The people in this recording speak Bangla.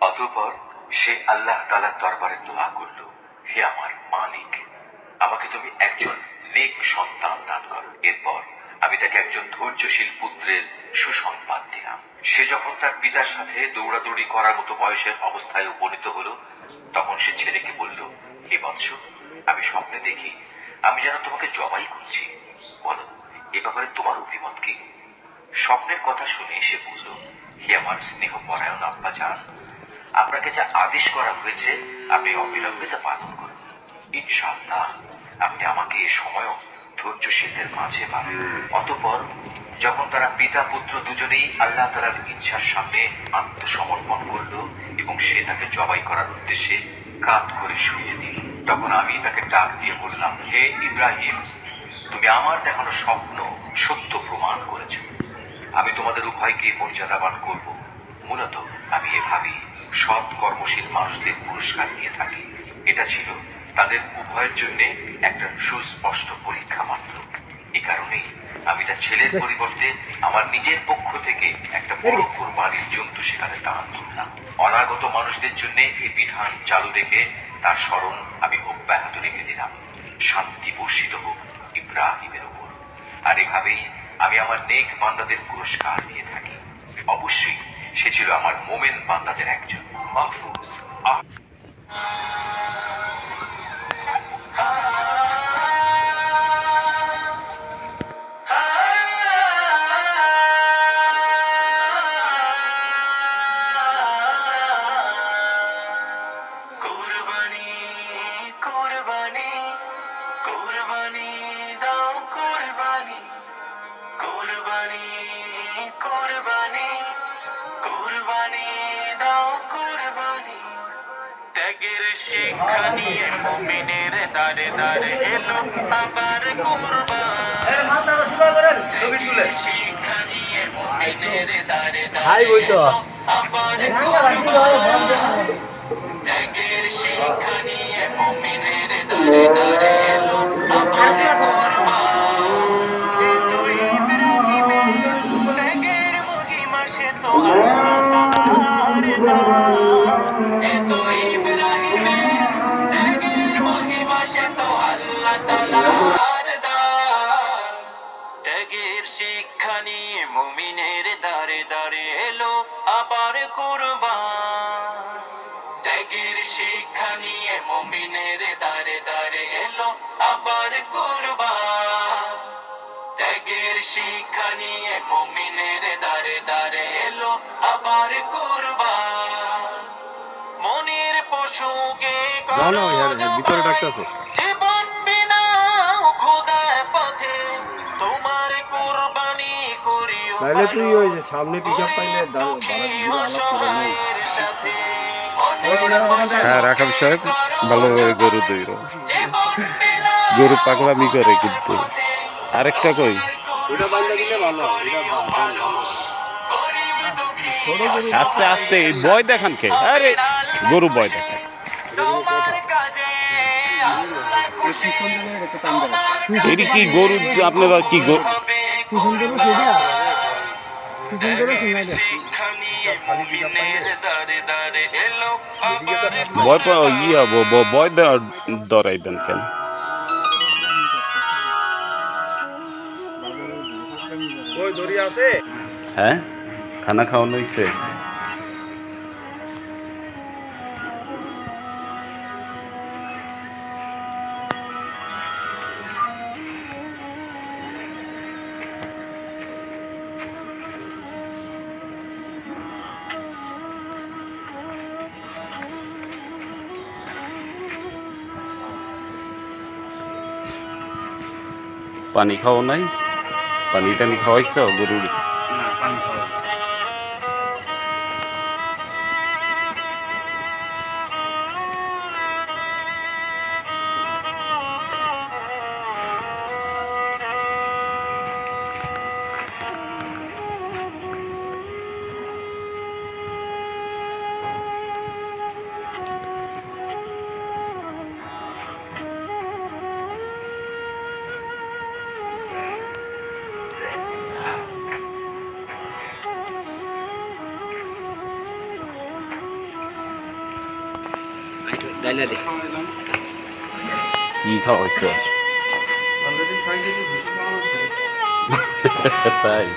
অতঃপর সে আল্লাহ তালার দরবারে দোয়া করল, হে আমার মালিক, আমাকে তুমি একজন নেক সন্তান দান করো। এরপর আমি তাকে একজন ধৈর্যশীল পুত্রের সুসংবাদ দিলাম। সে যখন তার পিতার সাথে দৌড়াদৌড়ি করার মতো বয়সের অবস্থায় উপনীত হল, তখন সে ছেলেকে বলল, হে বৎস, আমি স্বপ্নে দেখি, আমি যেন তোমাকে জবাই করছি। বলো, এ ব্যাপারে তোমার অভিমত কি? স্বপ্নের কথা শুনে সে বলল, হে আমার স্নেহ পরায়ণ আব্বা যান আপনাকে যা আদেশ করা হয়েছে, আপনি অবিলম্বে তা পালন করুন। ইনশাআল্লাহ, আপনি আমাকে এ সময়ও ধৈর্যশীলদের মাঝে পাবেন অতপর, যখন তারা পিতা, পুত্র দুজনেই আল্লাহ তালার ইচ্ছার সামনে আত্মসমর্পণ করল এবং সে তাকে জবাই করার উদ্দেশ্যে কাত করে শুয়ে দিল, তখন আমি তাকে ডাক দিয়ে বললাম, হে ইব্রাহিম, তুমি আমার দেখানো স্বপ্ন সত্য প্রমাণ করেছ। আমি তোমাদের উভয়কে মর্যাদাবান করব। মূলত আমি এভাবেই সৎ কর্মশীল মানুষদের পুরস্কার দিয়ে থাকি। এটা ছিল তাদের উভয়ের জন্য একটা সুস্পষ্ট পরীক্ষা মাত্র। এ কারণেই আমি তার ছেলের পরিবর্তে আমার নিজের পক্ষ থেকে একটা বড় কোরবানির জন্তু সেখানে দান করলাম। অনাগত মানুষদের জন্য এই বিধান চালু রেখে তার স্মরণ আমি অব্যাহত রেখে দিলাম। শান্তি বর্ষিত হোক। নেক বান্দাদের পুরস্কার দিয়ে থাকি। অবশ্যই সে ছিল আমার মোমেন বান্দাদের একজন মাহফুজ। কুরবানি কুরবানি কুরবানি দাও কুরবানি। ত্যাগের শিক্ষা নিয়ে মুমিনের দারে দারে এলো আবার কুরবান। ত্যাগের শিক্ষা নিয়ে মুমিনের দারে দারে এলো আবার কুরবান। ত্যাগের সে তো আল্লাহ তাআলার দান এ তো ইব্রাহিমের ত্যাগের মহিমা, সে তো আল্লাহ নিয়ে মুমিনের দারে দারে এলো আবার এলো আবার ভিতরে। জীবন খোদার পথে তোমার কুরবানি করিও নাইলে তুই ভালো। ওই যে সামনে পিকআপ পাইলে হ্যাঁ, সাহেব ভালোভাবে গরু বিলাও গরু পাগলামি করে কিন্তু। আরেকটা কই? আস্তে আস্তে এই বয় দেখান কে? আরে গরু বয় দেখান। এটি কি গরু আপনারা কি গরু পা- ইয়া ব- ব- বয় দ- দরাইবেন কেন? হ্যাঁ? খানা খাওয়ানো হয়েছে পানি খাওয়া নাই? পানি টানি খাওয়াইছ গরুর ডাইলা দে কি খাওয়াইছো অলরেডি ছয় কেজি ভুসি খাওয়া হচ্ছে তাই